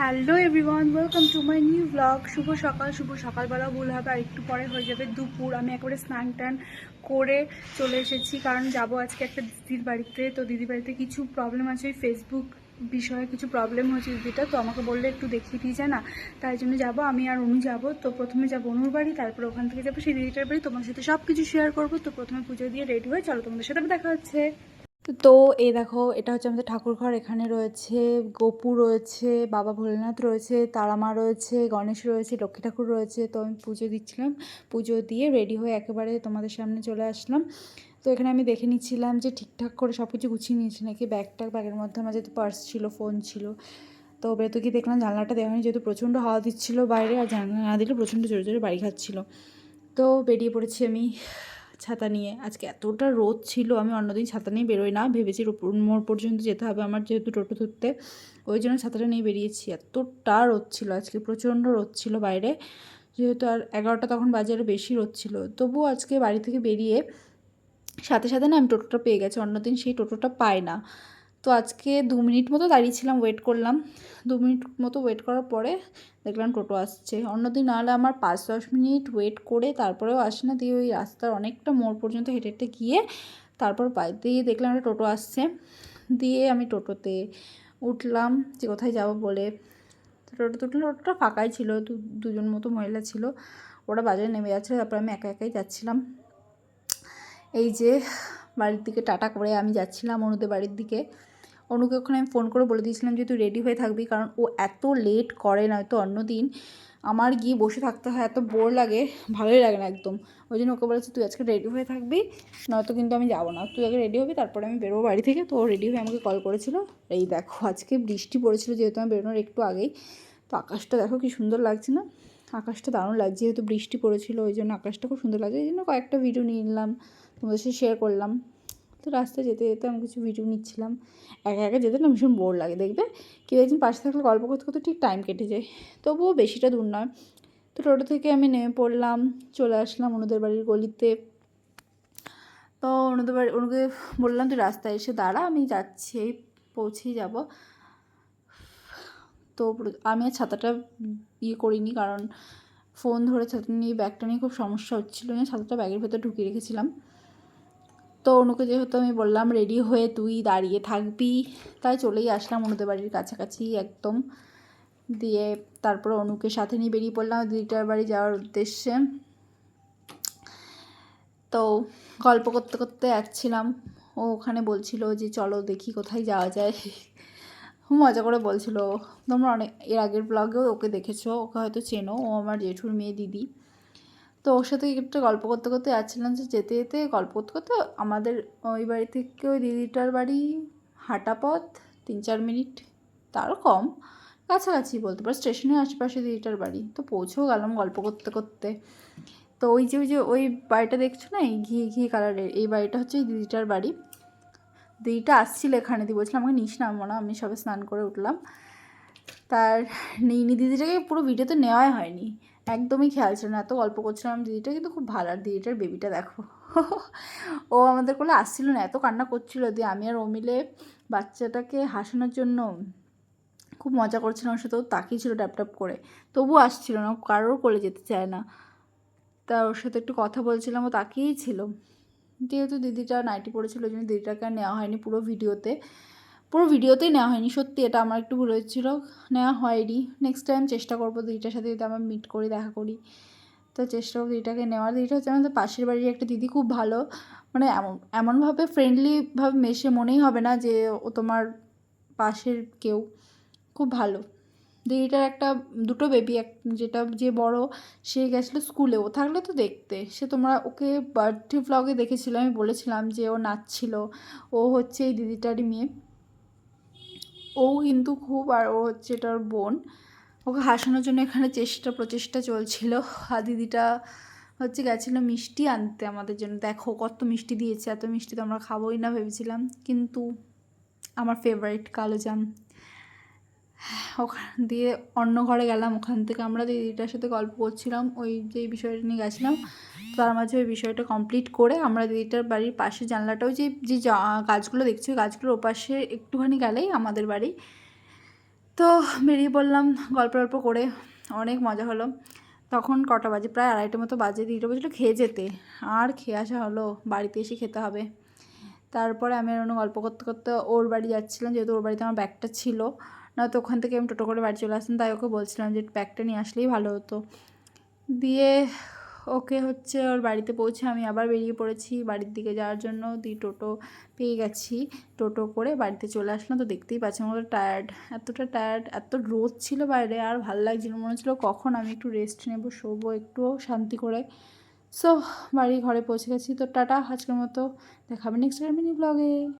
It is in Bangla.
Hello everyone, welcome to my new blog. শুভ সকাল, শুভ সকালবেলা ভুল হবে, আর একটু পরে হয়ে যাবে দুপুর। আমি একবারে স্নান টান করে চলে এসেছি, কারণ যাব আজকে একটা দিদির বাড়িতে। তো দিদির বাড়িতে কিছু প্রবলেম আছে, ওই ফেসবুক বিষয়ে কিছু প্রবলেম হচ্ছে দিদিটা, তো আমাকে বললে একটু দেখিয়ে দিয়ে যায় না। তাই জন্য যাব, আমি আর অনু যাব। তো প্রথমে যাব অনুর বাড়ি, তারপর ওখান থেকে যাব সেই দিদিটার বাড়ি। তোমার সাথে সব কিছু শেয়ার করব। তো প্রথমে পুজো দিয়ে রেডি হয়ে চলো তোমাদের সাথে দেখা হচ্ছে। তো এই দেখো, এটা হচ্ছে আমাদের ঠাকুরঘর, এখানে রয়েছে গোপু রয়েছে, বাবা ভোলেনাথ রয়েছে, তারামা রয়েছে, গণেশ রয়েছে, লক্ষ্মী ঠাকুর রয়েছে। তো আমি পুজো দিচ্ছিলাম, পুজো দিয়ে রেডি হয়ে একেবারে তোমাদের সামনে চলে আসলাম। তো এখানে আমি দেখে নিচ্ছিলাম যে ঠিকঠাক করে সব কিছু গুছিয়ে নিয়েছি নাকি, ব্যাগটা ব্যাগের মধ্যে আমার যেহেতু পার্স ছিল, ফোন ছিল। তো বেরোতে গিয়ে দেখলাম জানলাটা দেওয়া হয়নি, যেহেতু প্রচণ্ড হাওয়া দিচ্ছিল বাইরে, আর জানলা না দিলে প্রচণ্ড জোরে জোরে বাড়ি খাচ্ছিলো। তো বেরিয়ে পড়েছি আমি। ছাতা নিয়ে। আজকে এতটা রোদ ছিল, আমি অন্যদিন ছাতা নিয়ে বেরোই না। ভেবেছি মোড় পর্যন্ত যেতে হবে আমার যেহেতু টোটো ধরতে। ওই জন্য ছাতাটা নিয়ে বেরিয়েছি। এতটা রোদ ছিল, আজকে প্রচণ্ড রোদ ছিল বাইরে। যেহেতু আর এগারোটা তখন বাজারে বেশি রোদ ছিল। তবুও আজকে বাড়ি থেকে বেরিয়ে সাথে সাথে না আমি টোটোটা পেয়ে গেছি। অন্যদিন সেই টোটোটা পাই না। তো আজকে দু মিনিট মতো দাঁড়িয়েছিলাম ওয়েট করলাম। দু মিনিট মতো ওয়েট করার পরে দেখলাম টোটো আসছে। অন্যদিন নাহলে আমার পাঁচ দশ মিনিট ওয়েট করে তারপরেও আসে না। দিয়ে ওই রাস্তার অনেকটা মোড় পর্যন্ত হেঁটে হেঁটে গিয়ে তারপর পাই দিয়ে দেখলাম একটা টোটো আসছে। দিয়ে আমি টোটোতে উঠলাম যে কোথায় যাব বলে। টোটোতে উঠলাম, টোটোটা ফাঁকাই ছিল দুজন মতো মহিলা ছিল। ওরা বাজারে নেমে যাচ্ছিল, তারপর আমি একা একাই যাচ্ছিলাম। এই যে বাড়ির দিকে টাটা করে আমি যাচ্ছিলাম অনুদের বাড়ির দিকে। অনুকে ওখানে আমি ফোন করে বলে দিয়েছিলাম যে, তুই রেডি হয়ে থাকবি। কারণ ও এত লেট করে নয়তো অন্য দিন আমার গিয়ে বসে থাকতে হয়, এত বোর লাগে, ভালোই লাগে না একদম। ওই জন্য ওকে বলেছি, তুই আজকে রেডি হয়ে থাকবি, নয়তো কিন্তু আমি যাব না। তুই আগে রেডি হবি, তারপরে আমি বেরোবো বাড়ি থেকে। তো ও রেডি হয়ে আমাকে কল করেছিল। এই দেখো, আজকে বৃষ্টি পড়েছিল যেহেতু আমি বেরোনোর একটু আগেই। তো আকাশটা দেখো কি সুন্দর লাগছে না? আকাশটা দারুণ লাগছে, যেহেতু বৃষ্টি পড়েছিল, ওই জন্য আকাশটা খুব সুন্দর লাগছে। এই জন্য কয়েকটা ভিডিও নিয়ে নিলাম, তোমাদের সাথে শেয়ার করলাম। তো রাস্তায় যেতে যেতে আমি কিছু ভিডিও নিচ্ছিলাম। একা একা যেতে না ভীষণ বোর লাগে, দেখবে? কেউ একজন পাশে থাকলে গল্প করতে করতে ঠিক টাইম কেটে যায়। তবুও বেশিটা দূর নয়। তো টোটো থেকে আমি নেমে পড়লাম, চলে আসলাম অনুদের বাড়ির গলিতে। তো অনুদের বাড়ি, অনুকে বললাম, তুই রাস্তায় এসে দাঁড়া, আমি যাচ্ছি পৌঁছেই যাব। তো আমি আর ছাতাটা ইয়ে করিনি কারণ ফোন ধরে ছাতা নিয়ে, ব্যাগটা নিয়ে খুব সমস্যা হচ্ছিল। ছাতাটা ব্যাগের ভেতর ঢুকিয়ে রেখেছিলাম। তো অনুকে যেহেতু আমি বললাম রেডি হয়ে তুই দাঁড়িয়ে থাকবি। তাই চলেই আসলাম অনুদের বাড়ির কাছাকাছি একদম। দিয়ে তারপর অনুকে সাথে নিয়ে বেরিয়ে পড়লাম দিদিটার বাড়ি যাওয়ার উদ্দেশ্যে। তো গল্প করতে করতে যাচ্ছিলাম ও ওখানে বলছিল যে, চলো দেখি কোথায় যাওয়া যায়। মজা করে বলছিল, তোমরা অনেক, এর আগের ব্লগেও ওকে দেখেছ, ওকে হয়তো চেনো। ও আমার জেঠুর মেয়ে দিদি। তো ওর সাথে একটু গল্প করতে করতে যাচ্ছিলাম যে যেতে যেতে গল্প করতে করতে আমাদের ওই বাড়ি থেকে ওই দিদিটার বাড়ি হাঁটা পথ তিন চার মিনিট তারও কম, কাছাকাছি বলতে পারো, স্টেশনের আশেপাশে দিদিটার বাড়ি। তো পৌঁছেও গেলাম গল্প করতে করতে। তো ওই যে ওই যে, ওই বাড়িটা দেখছ না, এই ঘি ঘি কালারের, এই বাড়িটা হচ্ছে দিদিটার বাড়ি। দিদিটা আসছিল এখানে দিয়ে বলছিলাম আমাকে নিস নামবো না? আমি সবে স্নান করে উঠলাম। তার নিইনি দিদিটাকে পুরো ভিডিওতে নেওয়াই হয়নি। একদমই খেয়াল ছিল না, এত গল্প করছিলাম দিদিটা, কিন্তু খুব ভালো। আর দিদিটার বেবিটা দেখো। ও আমাদের কোলে আসছিল না, এত কান্না করছিল দিয়ে আমি আর ও মিলে বাচ্চাটাকে হাসানোর জন্য খুব মজা করছিলাম ওর সাথে, ও তাকিয়েছিল ট্যাপ করে। তবু আসছিল না কারোর কোলে যেতে চায় না। তা ওর সাথে একটু কথা বলছিলাম, ও তাকিয়েই ছিল। যেহেতু দিদিটা নাইটি পড়েছিল ওই জন্য দিদিটাকে আর নেওয়া হয়নি পুরো ভিডিওতে। পুরো ভিডিওতেই নেওয়া হয়নি, সত্যি এটা আমার একটু ভুল হয়েছিল, নেওয়া হয়নি। নেক্সট টাইম চেষ্টা করব দিদিটার সাথে যদি আমরা মিট করি, দেখা করি। তো চেষ্টা করব দিদিটাকে নেওয়ার। দিদিটা হচ্ছে আমাদের পাশের বাড়ির একটা দিদি, খুব ভালো। মানে এমন, এমনভাবে ফ্রেন্ডলিভাবে মেশে মনেই হবে না যে ও তোমার পাশের কেউ। খুব ভালো। দিদিটার একটা দুটো বেবি এক যেটা যে বড়, সে গেছিল স্কুলে ও থাকলে তো দেখতে। সে তোমরা ওকে বার্থডে ভ্লগে দেখেছিল, আমি বলেছিলাম যে ও নাচছিল। ও হচ্ছে এই দিদিটারই মেয়ে। ও কিন্তু খুব আর ও হচ্ছে এটার বোন। ওকে হাসানোর জন্য এখানে চেষ্টা, প্রচেষ্টা চলছিল। আর দিদিটা হচ্ছে গেছিল মিষ্টি আনতে আমাদের জন্য। দেখো কত মিষ্টি দিয়েছে, এত মিষ্টি তো আমরা খাবোই না ভেবেছিলাম। কিন্তু আমার ফেভারিট কালো জাম। ওখান দিয়ে অন্য ঘরে গেলাম। ওখান থেকে আমরা দিদিটার সাথে গল্প করছিলাম, ওই যে বিষয়টা নিয়ে গেছিলাম। তার মাঝে ওই বিষয়টা কমপ্লিট করে আমরা দিদিটার বাড়ির পাশে জানলাটাও যে যে গাছগুলো দেখছি গাছগুলোর ওপাশে একটুখানি গেলেই আমাদের বাড়ি। তো বেরিয়ে পড়লাম গল্প গল্প করে, অনেক মজা হলো। তখন কটা বাজে, প্রায় আড়াইটা মতো বাজে। দিদিটা বলছিলো খেয়ে যেতে, আর খেয়ে আসা হলো, বাড়িতে এসে খেতে হবে। তারপরে আমি অন্য গল্প করতে করতে ওর বাড়ি যাচ্ছিলাম, যেহেতু ওর বাড়িতে আমার ব্যাগটা ছিল। নয়তো ওখান থেকে আমি টোটো করে বাড়ি চলে আসতাম, তাই ওকে বলছিলাম যে ব্যাগটা নিয়ে আসলেই ভালো হতো। দিয়ে ওকে হচ্ছে ওর বাড়িতে পৌঁছে আমি আবার বেরিয়ে পড়েছি। বাড়ির দিকে যাওয়ার জন্য দিয়ে টোটো পেয়ে গেছি। টোটো করে বাড়িতে চলে আসলাম। তো দেখতেই পাচ্ছি আমার টায়ার্ড এতটা টায়ার্ড এত রোদ ছিল বাইরে, আর ভালো লাগছিল, মনে হচ্ছিল কখন আমি একটু রেস্ট নেব, শোবো একটুও শান্তি করে। সো বাড়ি ঘরে পৌঁছে গেছি। তো টাটা, আজকের মতো দেখাবে নেক্সট মিনি ব্লগে